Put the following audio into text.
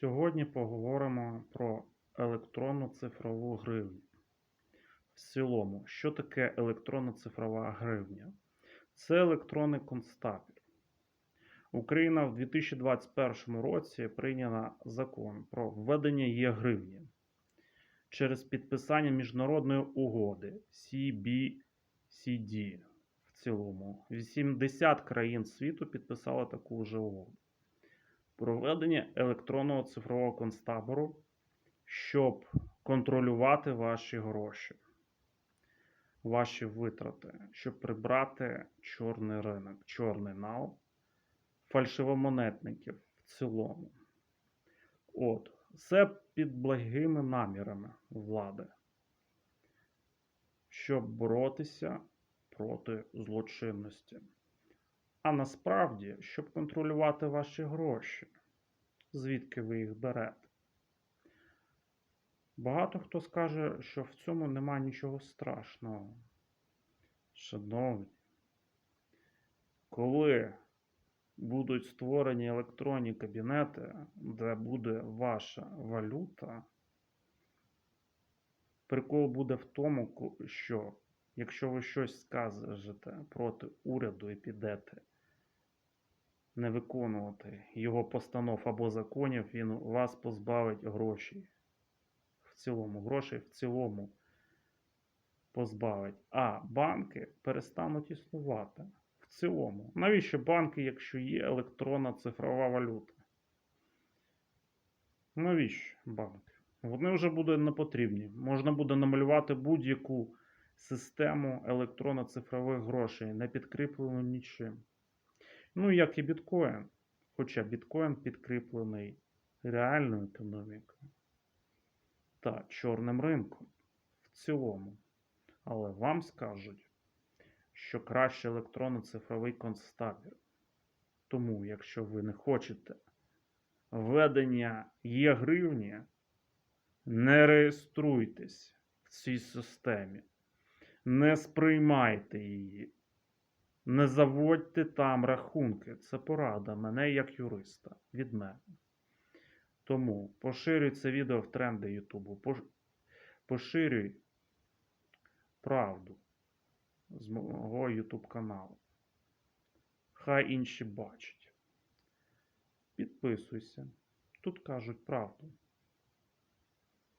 Сьогодні поговоримо про електронну цифрову гривню. В цілому, що таке електронна цифрова гривня? Це електронний констабель. Україна в 2021 році прийняла закон про введення є-гривні через підписання міжнародної угоди CBCD. В цілому 80 країн світу підписали таку ж угоду. Проведення електронного цифрового концтабору, щоб контролювати ваші гроші, ваші витрати, щоб прибрати чорний ринок, чорний нал, фальшивомонетників в цілому. От, все під благими намірами влади, щоб боротися проти злочинності. А насправді, щоб контролювати ваші гроші, звідки ви їх берете. Багато хто скаже, що в цьому нема нічого страшного. Шановні, коли будуть створені електронні кабінети, де буде ваша валюта, прикол буде в тому, що якщо ви щось скажете проти уряду і підете не виконувати його постанов або законів, він вас позбавить грошей. В цілому, грошей в цілому позбавить. А банки перестануть існувати. В цілому. Навіщо банки, якщо є електронна цифрова валюта? Навіщо банки? Вони вже будуть не потрібні. Можна буде намалювати будь-яку систему електронно-цифрових грошей, не підкріплену нічим. Ну, як і біткоін. Хоча біткоін підкріплений реальною економікою та чорним ринком в цілому. Але вам скажуть, що краще електронно-цифровий концтабір. Тому, якщо ви не хочете введення є гривні, не реєструйтесь в цій системі, не сприймайте її, не заводьте там рахунки. Це порада мене як юриста від мене. Тому поширюй це відео в тренди Ютубу. Поширюй правду з мого YouTube каналу. Хай інші бачать. Підписуйся. Тут кажуть правду.